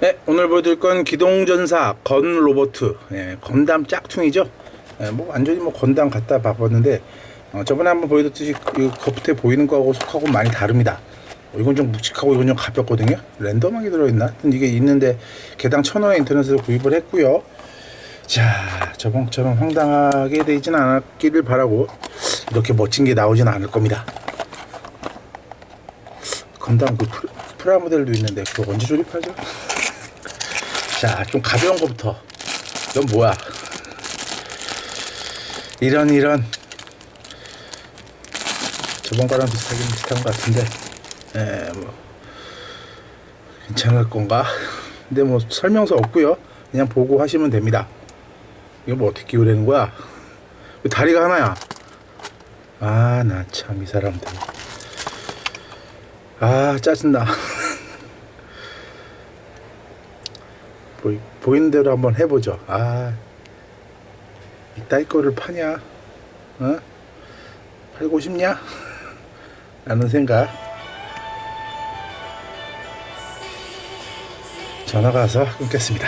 네, 오늘 보여드릴 건 기동전사 건 로버트 예, 건담 짝퉁이죠. 예, 뭐 완전히 뭐 건담 갖다 봐봤는데 어, 저번에 한번 보여드렸듯이 이 겉에 보이는 거하고 속하고 많이 다릅니다. 어, 이건 좀 묵직하고 이건 좀 가볍거든요. 랜덤하게 들어있나? 이게 있는데 개당 천 원에 인터넷에서 구입을 했고요. 자, 저번처럼 황당하게 되진 않았기를 바라고 이렇게 멋진 게 나오진 않을 겁니다. 건담 그 프라, 프라모델도 있는데 그거 언제 조립하죠? 자, 좀 가벼운 거부터. 이건 뭐야? 이런 이런 저번 거랑 비슷하긴 비슷한 것 같은데, 에, 뭐 괜찮을 건가? 근데 뭐 설명서 없고요. 그냥 보고 하시면 됩니다. 이거 뭐 어떻게 끼우려는 거야? 왜 다리가 하나야? 아, 나 참 이 사람들. 아, 짜증나. 보이, 보이는 대로 한번 해보죠. 아, 이따위 거를 파냐? 어? 팔고 싶냐? 라는 생각. 전화가 와서 끊겠습니다.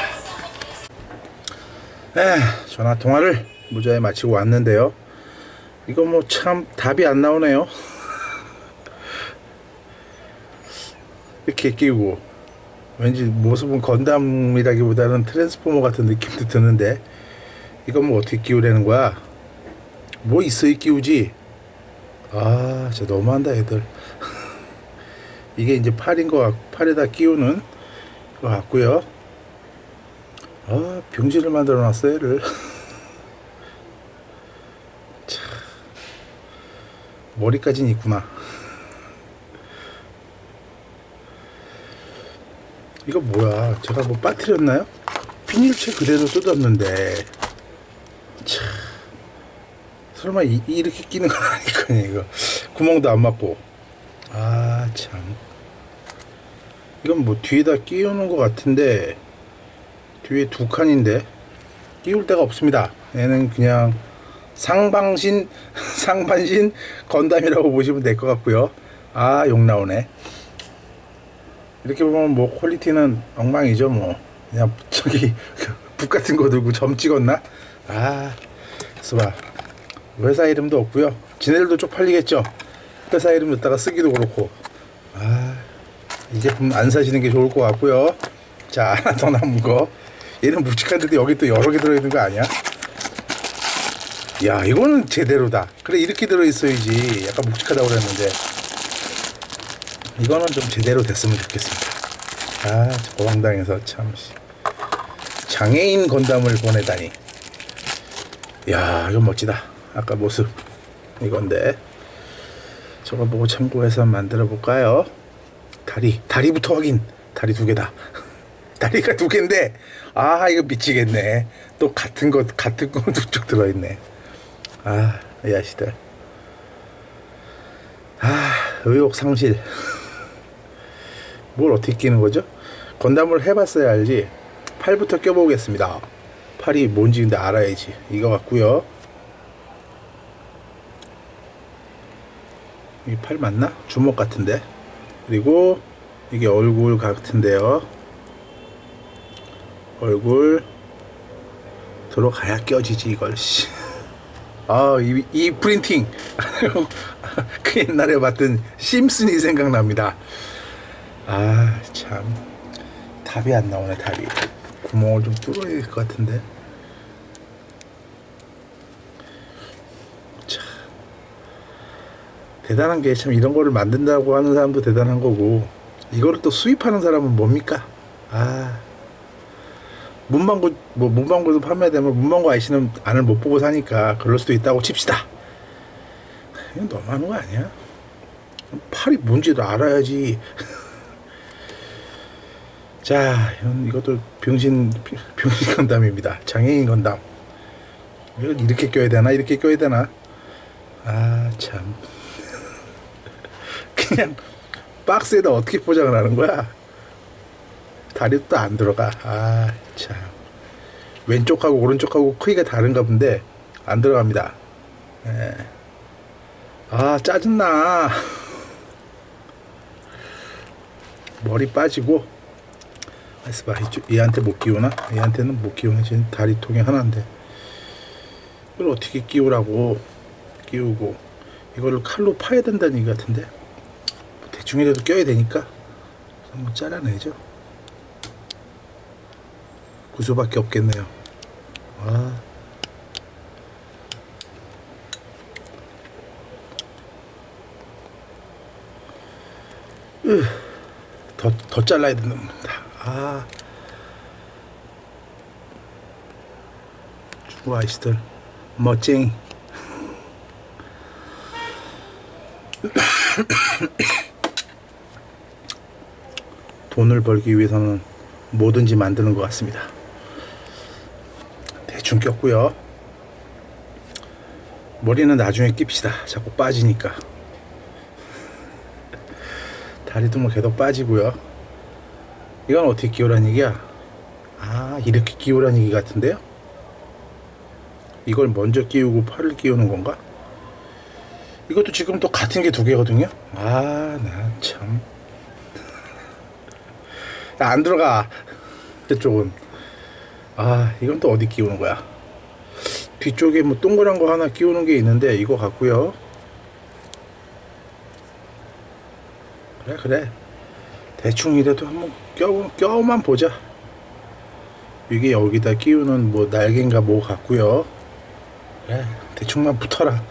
에, 전화 통화를 무자히 마치고 왔는데요. 이거 뭐 참 답이 안 나오네요. 이렇게 끼우고 왠지 모습은 건담이라기보다는 트랜스포머 같은 느낌도 드는데 이건 뭐 어떻게 끼우려는 거야? 뭐 있어야 끼우지? 아, 진짜 너무한다 애들. 이게 이제 팔인 거 같, 팔에다 끼우는 거 같고요. 아, 병신을 만들어 놨어. 참. 머리까진 있구나. 이거 뭐야? 제가 뭐 빠뜨렸나요? 비닐채 그대로 뜯었는데. 참 설마 이, 이렇게 끼는 건 아니거든요 이거. 구멍도 안 맞고. 아 참. 이건 뭐 뒤에다 끼우는 것 같은데 뒤에 두 칸인데 끼울 데가 없습니다. 얘는 그냥 상방신 상반신 건담이라고 보시면 될 것 같고요. 아 욕 나오네 이렇게 보면 뭐 퀄리티는 엉망이죠 뭐. 그냥 저기 북 같은 거 들고 점 찍었나? 아 봐. 회사 이름도 없고요. 지네들도 쪽팔리겠죠? 회사 이름 넣다가 쓰기도 그렇고. 아 이 제품 안 사시는 게 좋을 것 같고요. 자 하나 더 남은 거. 얘는 묵직한데도 여기 또 여러 개 들어있는 거 아니야? 야 이거는 제대로다. 그래 이렇게 들어있어야지. 약간 묵직하다고 그랬는데 이거는 좀 제대로 됐으면 좋겠습니다. 아, 저 황당해서 참. 씨. 장애인 건담을 보내다니. 야, 이건 멋지다. 아까 모습 이건데. 저거 보고 참고해서 만들어 볼까요? 다리, 다리부터 확인. 다리 두 개다. 다리가 두 개인데, 아, 이거 미치겠네. 또 같은 것, 같은 거 두쪽 들어있네. 아, 이 아시들. 아, 의욕 상실. 뭘 어떻게 끼는 거죠? 건담을 해봤어야 알지. 팔부터 껴보겠습니다. 팔이 뭔지 근데 알아야지. 이거 같고요. 이 팔 맞나? 주먹 같은데. 그리고 이게 얼굴 같은데요. 얼굴 들어가야 껴지지 이걸. 씨. 아, 이, 이 프린팅. 그 옛날에 봤던 심슨이 생각납니다. 아, 참. 답이 안 나오네, 답이. 구멍을 좀 뚫어야 될 것 같은데. 참. 대단한 게 참 이런 거를 만든다고 하는 사람도 대단한 거고, 이거를 또 수입하는 사람은 뭡니까? 아. 문방구, 뭐, 문방구에서 판매되면 문방구 아저씨는 안을 못 보고 사니까 그럴 수도 있다고 칩시다. 이건 너무하는 거 아니야? 팔이 뭔지도 알아야지. 자, 이것도 병신 병신 건담입니다. 장애인 건담. 이걸 이렇게 껴야 되나? 이렇게 껴야 되나? 아, 참. 그냥 박스에다 어떻게 포장을 하는 거야? 다리도 안 들어가. 아, 참. 왼쪽하고 오른쪽하고 크기가 다른가 본데 안 들어갑니다. 예. 아, 짜증나. 머리 빠지고 이쪽, 얘한테 못 끼우나? 얘한테는 못 끼우네. 지금 다리 통이 하나인데. 이걸 어떻게 끼우라고. 끼우고. 이거를 칼로 파야 된다는 얘기 같은데. 대충이라도 껴야 되니까. 한번 잘라내죠. 구조밖에 없겠네요. 아. 으, 더, 더 잘라야 된답니다. 아. 중국 아이스들, 멋쟁이. 돈을 벌기 위해서는 뭐든지 만드는 것 같습니다. 대충 꼈고요. 머리는 나중에 낍시다. 자꾸 빠지니까. 다리도 뭐 계속 빠지고요. 이건 어떻게 끼우란 얘기야? 아 이렇게 끼우란 얘기 같은데요? 이걸 먼저 끼우고 팔을 끼우는 건가? 이것도 지금 또 같은 게 두 개거든요. 아, 나 참. 안 들어가. 이쪽은. 아, 이건 또 어디 끼우는 거야? 뒤쪽에 뭐 동그란 거 하나 끼우는 게 있는데 이거 같고요. 그래 그래. 대충 이래도 한번 껴 껴만 보자. 이게 여기다 끼우는 뭐 날개인가 뭐 같고요. 그래 대충만 붙어라.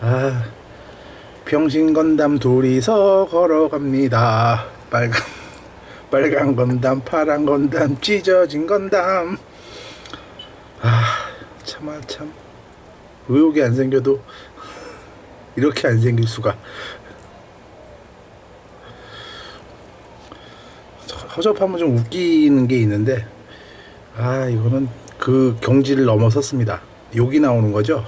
아 병신 건담 둘이서 걸어갑니다. 빨간 빨간 건담, 파란 건담, 찢어진 건담. 아 참아 참 의욕이 안 생겨도 이렇게 안 생길 수가. 허접하면 좀 웃기는 게 있는데 아 이거는 그 경지를 넘어섰습니다. 욕이 나오는 거죠.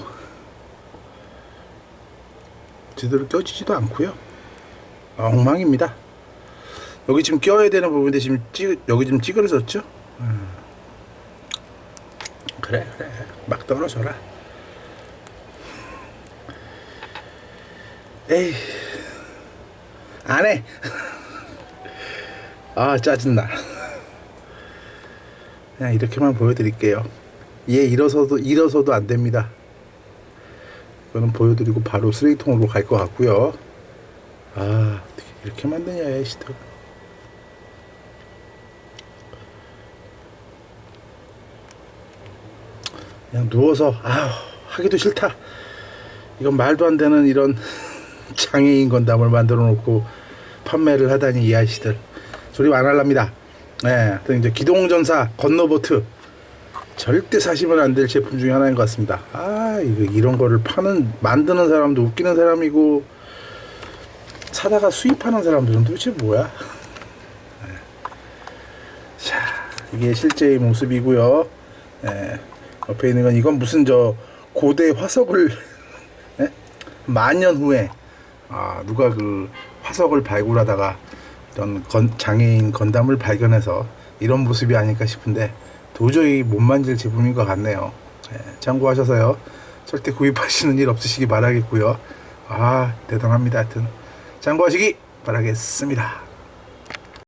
제대로 껴지지도 않고요. 엉망입니다. 여기 지금 껴야 되는 부분인데 지금 찌, 여기 좀 찌그러졌죠? 음. 그래 그래 막 떨어져라. 에이 안 해. 아 짜증나. 그냥 이렇게만 보여드릴게요. 얘 일어서도 일어서도 안 됩니다. 이거는 보여드리고 바로 쓰레기통으로 갈 것 같고요. 아 어떻게 이렇게 만드냐 이 시들. 그냥 누워서 아 하기도 싫다. 이건 말도 안 되는 이런 장애인 건담을 만들어 놓고 판매를 하다니 이 아이씨들 조립 안 할랍니다. 네, 이제 기동전사 건너보트 절대 사시면 안 될 제품 중에 하나인 것 같습니다. 아, 이거 이런 거를 파는 만드는 사람도 웃기는 사람이고 사다가 수입하는 사람들은 도대체 뭐야? 네. 자, 이게 실제의 모습이고요. 네, 옆에 있는 건 이건 무슨 저 고대 화석을 네? 만년 후에 아 누가 그 화석을 발굴하다가 어떤 건, 장애인 건담을 발견해서 이런 모습이 아닐까 싶은데 도저히 못 만질 제품인 것 같네요. 예, 참고하셔서요. 절대 구입하시는 일 없으시기 바라겠고요. 아 대단합니다. 하여튼 참고하시기 바라겠습니다.